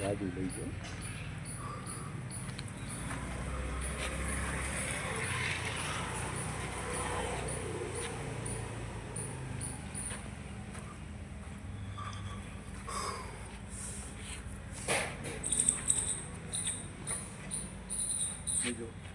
બધું લઈ જાઓ બીજું?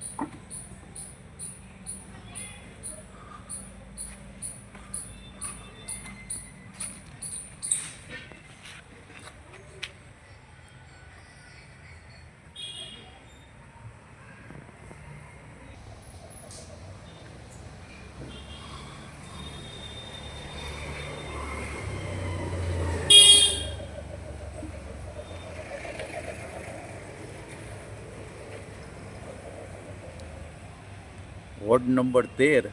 વોર્ડ નંબર તેર,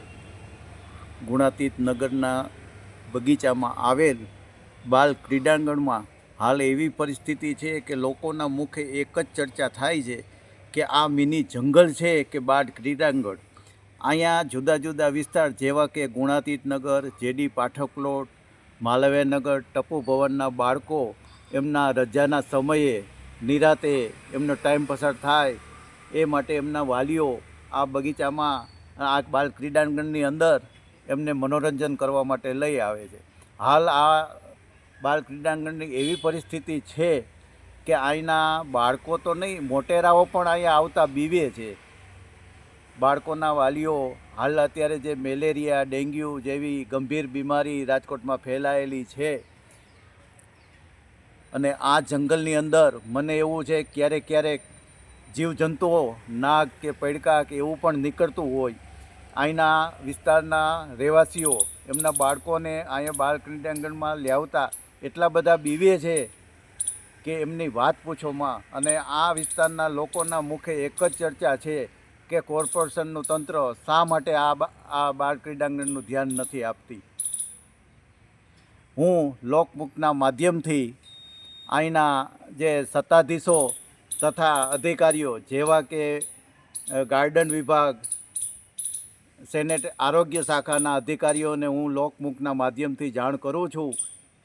ગુણાતીત નગરના બગીચામાં આવેલ બાલ ક્રીડાંગણમાં હાલ એવી પરિસ્થિતિ છે કે લોકોના મુખે એક જ ચર્ચા થાય છે કે આ મિની જંગલ છે કે બાળ ક્રીડાંગણ. અહીંયા જુદા જુદા વિસ્તાર જેવા કે Gunatit Nagar, J D Pathak plot Malviyanagar Tapu ભવનના બાળકો એમના રજાના સમયે નિરાતે એમનો ટાઈમ પસાર થાય એ માટે એમના વાલીઓ આ બગીચામાં આ બાળ ક્રીડાંગણની અંદર એમને મનોરંજન કરવા માટે લઈ આવે છે. હાલ આ બાળ ક્રીડાંગણની એવી પરિસ્થિતિ છે કે અહીંના બાળકો તો નહીં, મોટેરાઓ પણ અહીંયા આવતા બીવે છે. બાળકોના વાલીઓ હાલ અત્યારે જે મેલેરિયા, ડેન્ગ્યુ જેવી ગંભીર બીમારી રાજકોટમાં ફેલાયેલી છે. અને આ જંગલની અંદર મને એવું છે, ક્યારેક ક્યારેક જીવજંતુઓ, નાગ કે પૈડકા કે એવું પણ નીકળતું હોય અહીંના વિસ્તારના રહેવાસીઓ એમના બાળકોને અહીંયા બાળ ક્રીડાંગણમાં લાવતા એટલા બધા બીવે છે કે એમની વાત પૂછોમાં અને આ વિસ્તારના લોકોના મુખે એક જ ચર્ચા છે કે કોર્પોરેશનનું તંત્ર શા માટે આ આ બાળ ક્રીડાંગણનું ધ્યાન નથી આપતી. હું લોકમુખના માધ્યમથી અહીંના જે સત્તાધીશો તથા અધિકારીઓ, જેવા કે ગાર્ડન વિભાગ, સેનેટ, આરોગ્ય શાખાના અધિકારીઓને હું લોકમુખના માધ્યમથી જાણ કરું છું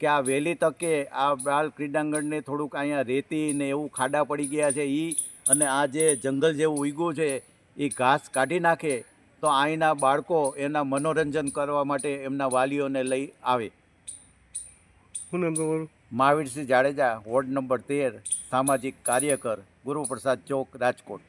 કે આ વહેલી તકે આ બાળ ક્રીડાંગણને થોડુંક અહીંયા રેતી ને એવું ખાડા પડી ગયા છે એ અને આ જે જંગલ જેવું ઉગ્યું છે એ ઘાસ કાઢી નાખે તો અહીંના બાળકો એના મનોરંજન કરવા માટે એમના વાલીઓને લઈ આવે. શું નામ તમારું? મહાવીરસિંહ જાડેજા વોર્ડ નંબર તેર સામાજિક કાર્યકર ગુરુપ્રસાદ ચોક રાજકોટ.